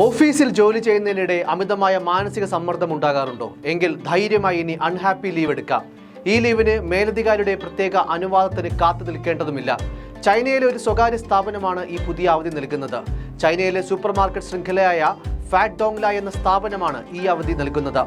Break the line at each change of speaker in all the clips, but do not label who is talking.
ഓഫീസിൽ ജോലി ചെയ്യുന്നതിനിടെ അമിതമായ മാനസിക സമ്മർദ്ദം ഉണ്ടാകാറുണ്ടോ? എങ്കിൽ ധൈര്യമായി ഇനി അൺഹാപ്പി ലീവ് എടുക്കാം. ഈ ലീവിന് മേലധികാരിയുടെ പ്രത്യേക അനുവാദത്തിന് കാത്തു നിൽക്കേണ്ടതുമില്ല. ചൈനയിലെ ഒരു സ്വകാര്യ സ്ഥാപനമാണ് ഈ പുതിയ അവധി നൽകുന്നത്. ചൈനയിലെ സൂപ്പർ മാർക്കറ്റ് ശൃംഖലയായ ഫാറ്റ് ഡോങ്ല എന്ന സ്ഥാപനമാണ് ഈ അവധി നൽകുന്നത്.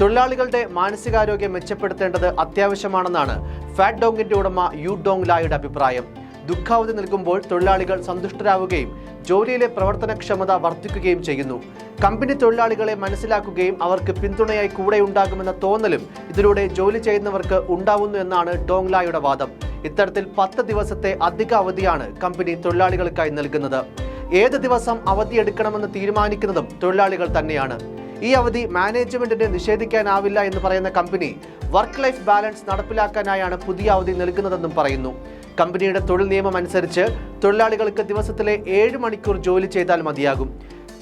തൊഴിലാളികളുടെ മാനസികാരോഗ്യം മെച്ചപ്പെടുത്തേണ്ടത് അത്യാവശ്യമാണെന്നാണ് ഫാറ്റ് ഡോങ്ങിന്റെ ഉടമ യു ഡോങ്ലായുടെ അഭിപ്രായം. ദുഃഖാവധി നൽകുമ്പോൾ തൊഴിലാളികൾ സന്തുഷ്ടരാവുകയും ജോലിയിലെ പ്രവർത്തനക്ഷമത വർദ്ധിക്കുകയും ചെയ്യുന്നു. കമ്പനി തൊഴിലാളികളെ മനസ്സിലാക്കുകയും അവർക്ക് പിന്തുണയായി കൂടെ ഉണ്ടാകുമെന്ന തോന്നലും ഇതിലൂടെ ജോലി ചെയ്യുന്നവർക്ക് ഉണ്ടാവുന്നു എന്നാണ് ഡോങ്ലായുടെ വാദം. ഇത്തരത്തിൽ പത്ത് ദിവസത്തെ അധിക അവധിയാണ് കമ്പനി തൊഴിലാളികൾക്കായി നൽകുന്നത്. ഏത് ദിവസം അവധിയെടുക്കണമെന്ന് തീരുമാനിക്കുന്നതും തൊഴിലാളികൾ തന്നെയാണ്. ഈ അവധി മാനേജ്മെന്റിന് നിഷേധിക്കാനാവില്ല എന്ന് പറയുന്ന കമ്പനി വർക്ക് ലൈഫ് ബാലൻസ് നടപ്പിലാക്കാനായാണ് പുതിയ അവധി നൽകുന്നതെന്നും പറയുന്നു. കമ്പനിയുടെ തൊഴിൽ നിയമം അനുസരിച്ച് തൊഴിലാളികൾക്ക് ദിവസത്തിലെ ഏഴ് മണിക്കൂർ ജോലി ചെയ്താൽ മതിയാകും.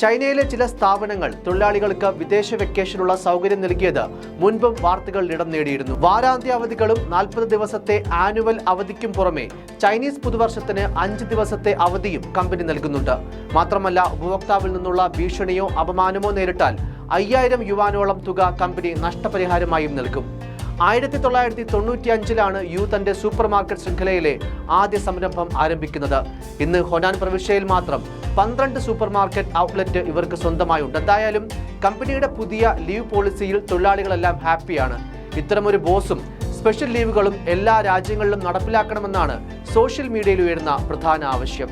ചൈനയിലെ ചില സ്ഥാപനങ്ങൾ തൊഴിലാളികൾക്ക് വിദേശ വെക്കേഷനുള്ള സൗകര്യം നൽകിയത് മുൻപും വാർത്തകളിൽ ഇടം നേടിയിരുന്നു. വാരാന്ത്യ അവധികളും നാൽപ്പത് ദിവസത്തെ ആനുവൽ അവധിക്കും പുറമെ ചൈനീസ് പുതുവർഷത്തിന് അഞ്ച് ദിവസത്തെ അവധിയും കമ്പനി നൽകുന്നുണ്ട്. മാത്രമല്ല ഉപഭോക്താവിൽ നിന്നുള്ള ഭീഷണിയോ അപമാനമോ നേരിട്ടാൽ അയ്യായിരം യുവാനോളം തുക കമ്പനി നഷ്ടപരിഹാരമായും നൽകും. ആയിരത്തി തൊള്ളായിരത്തി തൊണ്ണൂറ്റി അഞ്ചിലാണ് യു തന്റെ സൂപ്പർ മാർക്കറ്റ് ശൃംഖലയിലെ ആദ്യ സംരംഭം ആരംഭിക്കുന്നത്. ഇന്ന് ഹൊനാൻ പ്രവിശ്യയിൽ മാത്രം പന്ത്രണ്ട് സൂപ്പർ മാർക്കറ്റ് ഔട്ട്ലെറ്റ് ഇവർക്ക് സ്വന്തമായുണ്ട്. എന്തായാലും കമ്പനിയുടെ പുതിയ ലീവ് പോളിസിയിൽ തൊഴിലാളികളെല്ലാം ഹാപ്പിയാണ്. ഇത്തരമൊരു ബോസും സ്പെഷ്യൽ ലീവുകളും എല്ലാ രാജ്യങ്ങളിലും നടപ്പിലാക്കണമെന്നാണ് സോഷ്യൽ മീഡിയയിൽ ഉയരുന്ന പ്രധാന ആവശ്യം.